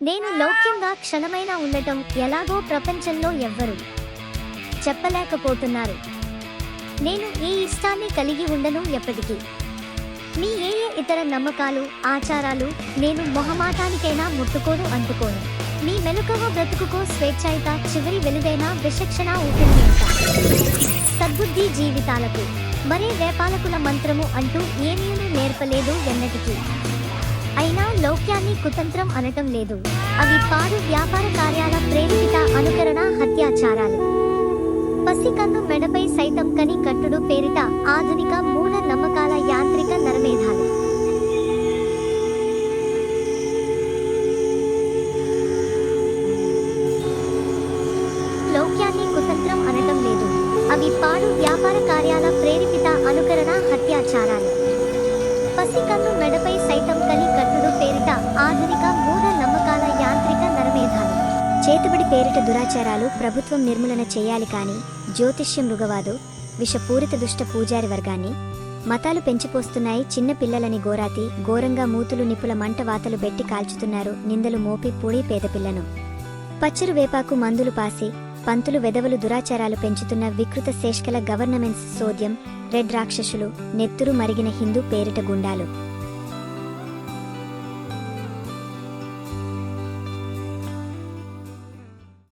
నేను లౌక్యంగా క్షణమైన ఉండటం ఎలాగో ప్రపంచంలో ఎవ్వరు చెప్పలేకపోతున్నారు. నేను ఈ ఇష్టాన్ని కలిగి ఉండను ఎప్పటికీ. మీ ఏ ఏ ఇతర నమ్మకాలు ఆచారాలు నేను మొహమాటానికైనా ముట్టుకోను అంటుకోను. మీ మెలకువ బ్రతుకుకో స్వేచ్ఛాయిత చివరి వెలుగైన విశక్షణ ఉంటుంది సద్బుద్ధి జీవితాలకు మరే వేపాలకుల మంత్రము అంటూ ఏమీను నేర్పలేదు ఎన్నటికీ. లౌక్యాన్ని కుతంత్రం అనటం లేదు. అవి పాడు వ్యాపార కార్యాల ప్రేరేపిత అనుకరణ హత్యాచారాలు. పసికన్ను మెడపై సైతం కని కట్టుడు పేరిట ఆధునిక మూఢ నమ్మకాల యాంత్రిక నరమేధాలు. లౌక్యాన్ని కుతంత్రం అనటం లేదు. అవి పాడు వ్యాపార కార్యాల ప్రేరేపిత అనుకరణ హత్యాచారాలు. చేతబడి పేరిట దురాచారాలు ప్రభుత్వం నిర్మూలన చేయాలి కానీ జ్యోతిష్యం మృగవాదు విషపూరిత దుష్ట పూజారి వర్గాన్ని మతాలు పెంచిపోస్తున్నాయి. చిన్న పిల్లలని గోరాతి ఘోరంగా మూతులు నిపుల మంట వాతలు బెట్టి కాల్చుతున్నారు. నిందలు మోపి పూడి పేదపిల్లను పచ్చరు వేపాకు మందులు పాసి పంతులు వెదవలు దురాచారాలు పెంచుతున్న వికృత శేష్కల గవర్నమెంట్స్ సోద్యం రెడ్ రాక్షసులు నెత్తురు మరిగిన హిందూ పేరిట గుండాలు.